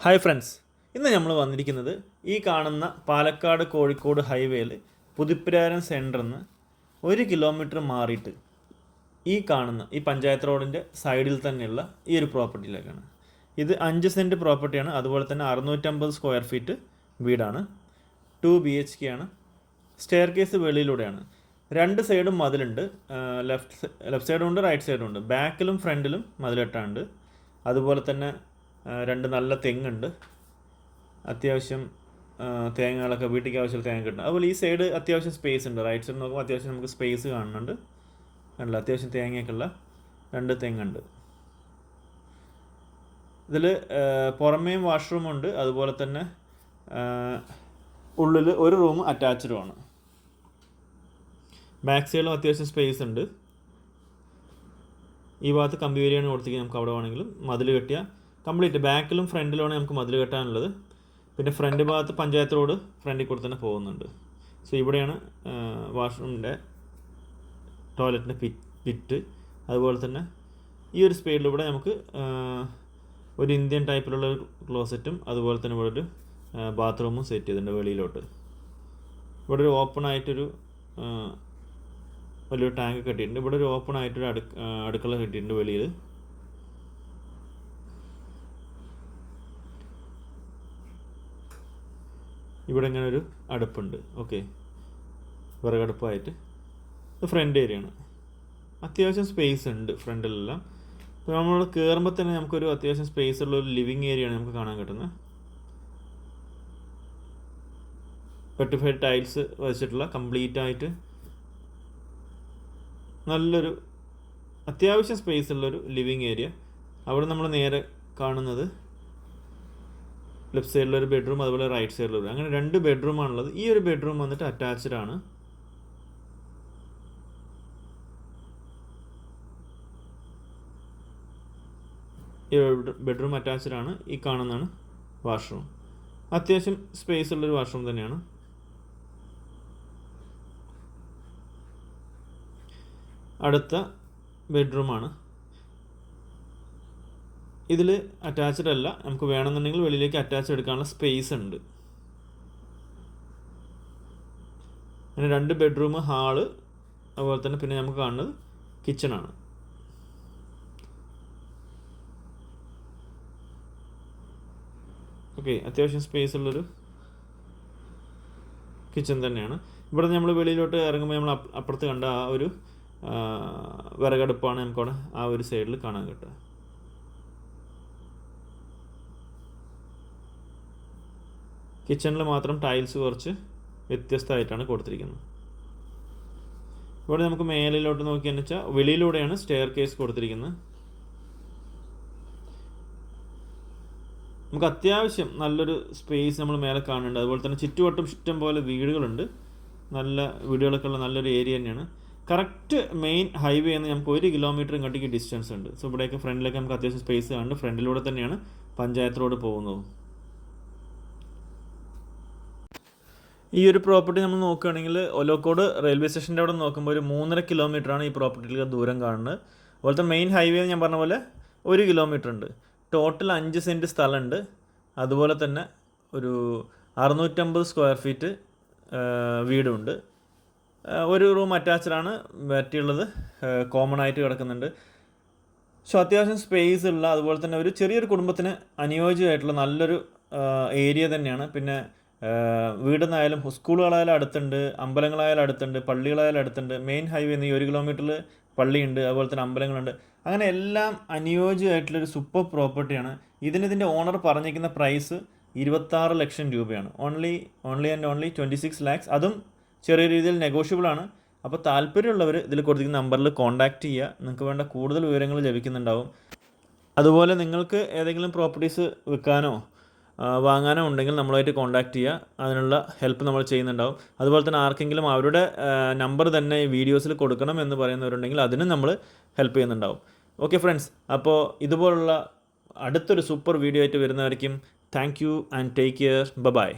Hi friends ഇന്ന് നമ്മൾ വന്നിരിക്കുന്നത് ഈ കാണുന്ന പാലക്കാട് കോഴിക്കോട് ഹൈവേയിൽ പുതുപ്പിരാരൻ സെന്ററിൽ നിന്ന് ഒരു കിലോമീറ്റർ മാറിയിട്ട് ഈ കാണുന്ന ഈ പഞ്ചായത്ത് റോഡിന്റെ സൈഡിൽ തന്നെയുള്ള ഈ ഒരു പ്രോപ്പർട്ടിയിലേക്കാണ് ഇത് അഞ്ച് സെന്റ് പ്രോപ്പർട്ടിയാണ് അതുപോലെ തന്നെ അറുന്നൂറ്റമ്പത് സ്ക്വയർ ഫീറ്റ് വീടാണ്. ടു ബി എച്ച് കെ ആണ്. സ്റ്റെയർ കേസ് വെളിയിലൂടെയാണ്. രണ്ട് സൈഡും മതിലുണ്ട്. ലെഫ്റ്റ് ലെഫ്റ്റ് സൈഡും ഉണ്ട് റൈറ്റ് സൈഡും ഉണ്ട്. ബാക്കിലും ഫ്രണ്ടിലും മതിലെട്ടാണ്ട്. അതുപോലെ തന്നെ രണ്ട് നല്ല തെങ്ങുണ്ട്. അത്യാവശ്യം തേങ്ങകളൊക്കെ വീട്ടിലേക്ക് ആവശ്യമുള്ള തേങ്ങ കിട്ടും. അതുപോലെ ഈ സൈഡ് അത്യാവശ്യം സ്പേസ് ഉണ്ട്. റൈറ്റ് സൈഡ് നോക്കുമ്പോൾ അത്യാവശ്യം നമുക്ക് സ്പേസ് കാണുന്നുണ്ട്. കണ്ടില്ല അത്യാവശ്യം തേങ്ങയൊക്കെ ഉള്ള രണ്ട് തെങ്ങുണ്ട്. ഇതിൽ പുറമേയും വാഷ്റൂം ഉണ്ട്. അതുപോലെ തന്നെ ഉള്ളിൽ ഒരു റൂം അറ്റാച്ച്ഡും ആണ്. ബാക്ക് സൈഡിലും അത്യാവശ്യം സ്പേസ് ഉണ്ട്. ഈ ഭാഗത്ത് കമ്പി വേരിയാണ് കൊടുത്തിരിക്കുന്നത്. നമുക്ക് അവിടെ വേണമെങ്കിലും മതിൽ കെട്ടിയ കംപ്ലീറ്റ്. ബാക്കിലും ഫ്രണ്ടിലുമാണ് നമുക്ക് മതിൽ കെട്ടാനുള്ളത്. പിന്നെ ഫ്രണ്ട് ഭാഗത്ത് പഞ്ചായത്ത് റോഡ് ഫ്രണ്ടിൽ കൂടെ തന്നെ പോകുന്നുണ്ട്. സോ ഇവിടെയാണ് വാഷ്റൂമിന്റെ ടോയ്ലറ്റിന്റെ പിറ്റ് അതുപോലെ തന്നെ ഈ ഒരു സ്പീഡിലൂടെ നമുക്ക് ഒരു ഇന്ത്യൻ ടൈപ്പിലുള്ള ഒരു ക്ലോസറ്റും അതുപോലെ തന്നെ ഇവിടെ ഒരു ബാത്റൂമും സെറ്റ് ചെയ്തിട്ടുണ്ട് വെളിയിലോട്ട്. ഇവിടെ ഒരു ഓപ്പൺ ആയിട്ടൊരു വലിയൊരു ടാങ്ക് കെട്ടിയിട്ടുണ്ട്. ഇവിടെ ഒരു ഓപ്പൺ ആയിട്ടൊരു അടു അടുക്കള കെട്ടിയിട്ടുണ്ട് വെളിയിൽ. ഇവിടെ ഇങ്ങനെ ഒരു അടുപ്പുണ്ട്. ഓക്കെ വിറകടുപ്പായിട്ട് ഇത് ഫ്രണ്ട് ഏരിയ ആണ്. അത്യാവശ്യം സ്പേസ് ഉണ്ട് ഫ്രണ്ടിലെല്ലാം. ഇപ്പോൾ നമ്മൾ കയറുമ്പോൾ തന്നെ നമുക്കൊരു അത്യാവശ്യം സ്പേസ് ഉള്ള ഒരു ലിവിങ് ഏരിയ ആണ് നമുക്ക് കാണാൻ കിട്ടുന്നത്. വെട്ടിഫൈഡ് ടൈൽസ് വെച്ചിട്ടുള്ള കംപ്ലീറ്റ് ആയിട്ട് നല്ലൊരു അത്യാവശ്യം സ്പേസ് ഉള്ളൊരു ലിവിങ് ഏരിയ അവിടെ നമ്മൾ നേരെ കാണുന്നത് ലെഫ്റ്റ് സൈഡിലൊരു ബെഡ്റൂം അതുപോലെ റൈറ്റ് സൈഡിലൊരു അങ്ങനെ രണ്ട് ബെഡ്റൂമാണുള്ളത് ഈ ഒരു ബെഡ്റൂം വന്നിട്ട് അറ്റാച്ച്ഡ് ആണ്. ഈ ബെഡ്റൂം അറ്റാച്ച്ഡ് ആണ്. ഈ കാണുന്നതാണ് വാഷ്റൂം. അത്യാവശ്യം സ്പേസ് ഉള്ളൊരു വാഷ്റൂം തന്നെയാണ്. അടുത്ത ബെഡ്റൂമാണ് ഇതിൽ അറ്റാച്ച്ഡ് അല്ല. നമുക്ക് വേണമെന്നുണ്ടെങ്കിൽ വെളിയിലേക്ക് അറ്റാച്ച് എടുക്കാനുള്ള സ്പേസ് ഉണ്ട്. അങ്ങനെ രണ്ട് ബെഡ്റൂം ഹാൾ അതുപോലെ തന്നെ പിന്നെ നമുക്ക് കാണുന്നത് കിച്ചണാണ് ഓക്കെ അത്യാവശ്യം സ്പേസ് ഉള്ളൊരു കിച്ചൺ തന്നെയാണ്. ഇവിടെ നമ്മൾ വെളിയിലോട്ട് ഇറങ്ങുമ്പോൾ നമ്മൾ അപ്പുറത്ത് കണ്ട ആ ഒരു വിറകടുപ്പാണ് നമുക്കവിടെ ആ ഒരു സൈഡിൽ കാണാൻ കിട്ടുക. കിച്ചണിൽ മാത്രം ടൈൽസ് കുറച്ച് വ്യത്യസ്തമായിട്ടാണ് കൊടുത്തിരിക്കുന്നത്. ഇവിടെ നമുക്ക് മേലിലോട്ട് നോക്കിയെന്ന് വെച്ചാൽ വെളിയിലൂടെയാണ് സ്റ്റെയർ കേസ് കൊടുത്തിരിക്കുന്നത്. നമുക്ക് അത്യാവശ്യം നല്ലൊരു സ്പേസ് നമ്മൾ മേലെ കാണുന്നുണ്ട്. അതുപോലെ തന്നെ ചുറ്റുവട്ടം ഇഷ്ടം പോലെ വീടുകളുണ്ട്. നല്ല വീടുകളൊക്കെ ഉള്ള നല്ലൊരു ഏരിയ തന്നെയാണ്. കറക്റ്റ് മെയിൻ ഹൈവേ എന്ന് നമുക്ക് ഒരു കിലോമീറ്റർ ഇങ്ങോട്ടേക്ക് ഡിസ്റ്റൻസ് ഉണ്ട്. സോ ഇവിടെയൊക്കെ ഫ്രണ്ടിലൊക്കെ നമുക്ക് അത്യാവശ്യം സ്പേസ് കാണുന്നുണ്ട്. ഫ്രണ്ടിലൂടെ തന്നെയാണ് പഞ്ചായത്ത് റോഡ് പോകുന്നത്. ഈ ഒരു പ്രോപ്പർട്ടി നമ്മൾ നോക്കുകയാണെങ്കിൽ ഒലോക്കോട് റെയിൽവേ സ്റ്റേഷന്റെ അവിടെ നോക്കുമ്പോൾ ഒരു മൂന്നര കിലോമീറ്ററാണ് ഈ പ്രോപ്പർട്ടിയിൽ ദൂരം കാണുന്നത്. അതുപോലത്തെ മെയിൻ ഹൈവേ ഞാൻ പറഞ്ഞ പോലെ ഒരു കിലോമീറ്റർ ഉണ്ട്. ടോട്ടൽ അഞ്ച് സെന്റ് സ്ഥലമുണ്ട്. അതുപോലെ തന്നെ ഒരു അറുന്നൂറ്റമ്പത് സ്ക്വയർ ഫീറ്റ് വീടുണ്ട്. ഒരു റൂം അറ്റാച്ച്ഡ് ആണ്. മറ്റുള്ളത് കോമൺ ആയിട്ട് കിടക്കുന്നുണ്ട്. സോ അത്യാവശ്യം സ്പേസ് ഉള്ള അതുപോലെ തന്നെ ഒരു ചെറിയൊരു കുടുംബത്തിന് അനുയോജ്യമായിട്ടുള്ള നല്ലൊരു ഏരിയ തന്നെയാണ്. പിന്നെ വീടെന്നായാലും സ്കൂളുകളായാലും അടുത്തുണ്ട് അമ്പലങ്ങളായാലും അടുത്തുണ്ട് പള്ളികളായാലും അടുത്തുണ്ട് മെയിൻ ഹൈവേ ഈ ഒരു കിലോമീറ്ററിൽ പള്ളിയുണ്ട് അതുപോലെ തന്നെ അമ്പലങ്ങളുണ്ട്. അങ്ങനെ എല്ലാം അനുയോജ്യമായിട്ടുള്ളൊരു സൂപ്പർ പ്രോപ്പർട്ടിയാണ് ഇതിന് ഇതിന്റെ ഓണർ പറഞ്ഞിരിക്കുന്ന പ്രൈസ് ഇരുപത്താറ് ലക്ഷം രൂപയാണ്. Only only and only twenty six lakhs അതും ചെറിയ രീതിയിൽ നെഗോഷ്യബിൾ ആണ്. അപ്പോൾ താല്പര്യമുള്ളവർ ഇതിൽ കൊടുത്തിരിക്കുന്ന നമ്പറിൽ കോൺടാക്റ്റ് ചെയ്യുക. നിങ്ങൾക്ക് വേണ്ട കൂടുതൽ വിവരങ്ങൾ ലഭിക്കുന്നുണ്ടാവും. അതുപോലെ നിങ്ങൾക്ക് ഏതെങ്കിലും പ്രോപ്പർട്ടീസ് വിൽക്കാനോ വാങ്ങാനോ ഉണ്ടെങ്കിൽ നമ്മളുമായിട്ട് കോൺടാക്റ്റ് ചെയ്യുക. അതിനുള്ള ഹെൽപ്പ് നമ്മൾ ചെയ്യുന്നുണ്ടാവും. അതുപോലെ തന്നെ ആർക്കെങ്കിലും അവരുടെ നമ്പർ തന്നെ വീഡിയോസിൽ കൊടുക്കണം എന്ന് പറയുന്നവരുണ്ടെങ്കിൽ അതിനും നമ്മൾ ഹെൽപ്പ് ചെയ്യുന്നുണ്ടാവും. ഓക്കെ ഫ്രണ്ട്സ് അപ്പോൾ ഇതുപോലുള്ള അടുത്തൊരു സൂപ്പർ വീഡിയോ ആയിട്ട് വരുന്നവരേക്കും thank you and take care ബ ബൈ